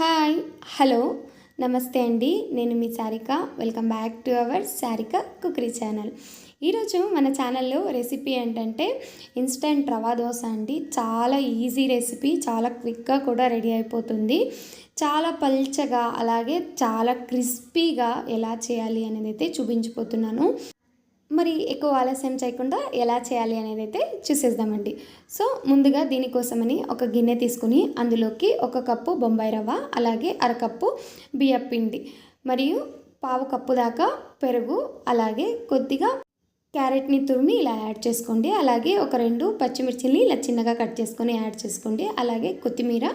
Hi hello నమస్తే అండి. నేను మీ Sarika. Welcome back to our Sarika cookery channel. ఈరోజు మన ఛానల్లో రెసిపీ ఏంటంటే ఇన్స్టెంట్ రవా దోశ అండి. చాలా ఈజీ రెసిపీ చాలా క్విక్గా కూడా రెడీ అయిపోతుంది. చాలా పల్చగా అలాగే చాలా క్రిస్పీగా ఎలా చేయాలి అనేది అయితే చూపించిపోతున్నాను. మరి ఎక్కువ ఆలస్యం చేయకుండా ఎలా చేయాలి అనేది అయితే చూసేద్దామండి. సో ముందుగా దీనికోసమని ఒక గిన్నె తీసుకుని అందులోకి ఒక కప్పు బొంబాయి రవ్వ అలాగే అరకప్పు బియ్యపిండి మరియు పావు కప్పు దాకా పెరుగు అలాగే కొద్దిగా క్యారెట్ని తురిమి ఇలా యాడ్ చేసుకోండి. అలాగే ఒక రెండు పచ్చిమిర్చిని ఇలా చిన్నగా కట్ చేసుకొని యాడ్ చేసుకోండి. అలాగే కొత్తిమీర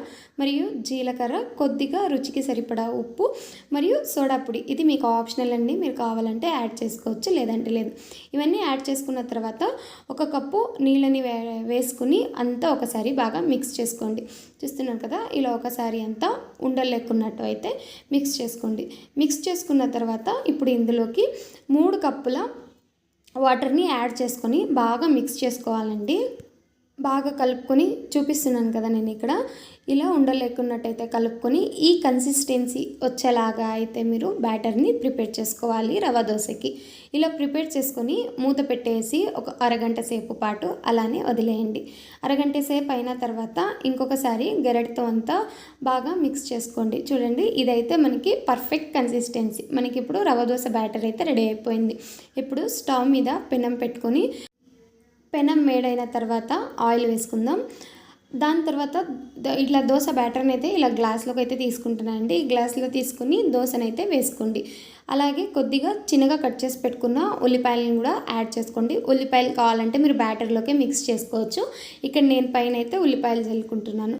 మరియు జీలకర్ర కొద్దిగా రుచికి సరిపడా ఉప్పు మరియు సోడా పొడి. ఇది మీకు ఆప్షనల్ అండి. మీరు కావాలంటే యాడ్ చేసుకోవచ్చు లేదంటే లేదు. ఇవన్నీ యాడ్ చేసుకున్న తర్వాత ఒక కప్పు నీళ్ళని వే వేసుకుని అంతా ఒకసారి బాగా మిక్స్ చేసుకోండి. చూస్తున్నారు కదా ఇలా ఒకసారి అంతా ఉండలేకున్నట్టు అయితే మిక్స్ చేసుకోండి. మిక్స్ చేసుకున్న తర్వాత ఇప్పుడు ఇందులోకి మూడు కప్పుల వాటర్ని యాడ్ చేసుకొని బాగా మిక్స్ చేసుకోవాలండి. బాగా కలుపుకొని చూపిస్తున్నాను కదా నేను ఇక్కడ. ఇలా ఉండలేకున్నట్టయితే కలుపుకొని ఈ కన్సిస్టెన్సీ వచ్చేలాగా అయితే మీరు బ్యాటర్ని ప్రిపేర్ చేసుకోవాలి రవ దోశకి. ఇలా ప్రిపేర్ చేసుకొని మూత పెట్టేసి ఒక అరగంట సేపు పాటు అలానే వదిలేయండి. అరగంట సేపు అయిన తర్వాత ఇంకొకసారి గెరటితో అంతా బాగా మిక్స్ చేసుకోండి. చూడండి ఇదైతే మనకి పర్ఫెక్ట్ కన్సిస్టెన్సీ మనకి ఇప్పుడు రవ దోశ బ్యాటర్ అయితే రెడీ అయిపోయింది. ఇప్పుడు స్టవ్ మీద పెనం పెట్టుకొని పెనం వేడైన తర్వాత ఆయిల్ వేసుకుందాం. దాని తర్వాత ఇట్లా దోశ బ్యాటర్ని అయితే ఇలా గ్లాస్లోకి అయితే తీసుకుంటున్నానండి. ఈ గ్లాస్లో తీసుకుని దోశనైతే వేసుకోండి. అలాగే కొద్దిగా చిన్నగా కట్ చేసి పెట్టుకున్న ఉల్లిపాయలను కూడా యాడ్ చేసుకోండి. ఉల్లిపాయలు కావాలంటే మీరు బ్యాటర్లోకి మిక్స్ చేసుకోవచ్చు. ఇక్కడ నేను పైన అయితే ఉల్లిపాయలు చల్లుకుంటున్నాను.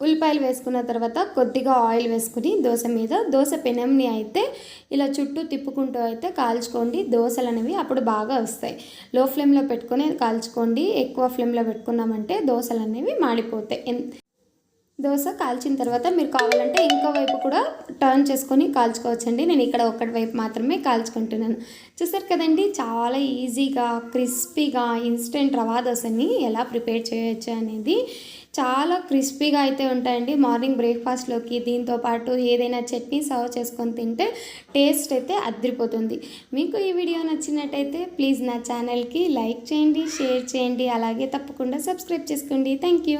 ఉల్లిపాయలు వేసుకున్న తర్వాత కొద్దిగా ఆయిల్ వేసుకుని దోశ మీద దోశ పెనంని అయితే ఇలా చుట్టూ తిప్పుకుంటూ అయితే కాల్చుకోండి. దోశలు అనేవి అప్పుడు బాగా వస్తాయి. లో ఫ్లేమ్లో పెట్టుకొని కాల్చుకోండి. ఎక్కువ ఫ్లేమ్లో పెట్టుకున్నామంటే దోశలు అనేవి మాడిపోతాయి దోశ కాల్చిన తర్వాత మీరు కావాలంటే ఇంకో వైపు కూడా టర్న్ చేసుకొని కాల్చుకోవచ్చండి. నేను ఇక్కడ ఒకటి వైపు మాత్రమే కాల్చుకుంటున్నాను. చూసారు కదండి చాలా ఈజీగా క్రిస్పీగా ఇన్స్టెంట్ రవా దోశని ఎలా ప్రిపేర్ చేయొచ్చు అనేది చాలా క్రిస్పీగా అయితే ఉంటాయండి మార్నింగ్ బ్రేక్ఫాస్ట్లోకి. దీంతో పాటు ఏదైనా చట్నీ సర్వ్ చేసుకొని తింటే టేస్ట్ అయితే అదిరిపోతుంది. మీకు ఈ వీడియో నచ్చినట్టయితే ప్లీజ్ నా ఛానల్కి లైక్ చేయండి షేర్ చేయండి అలాగే తప్పకుండా సబ్స్క్రైబ్ చేసుకోండి. Thank you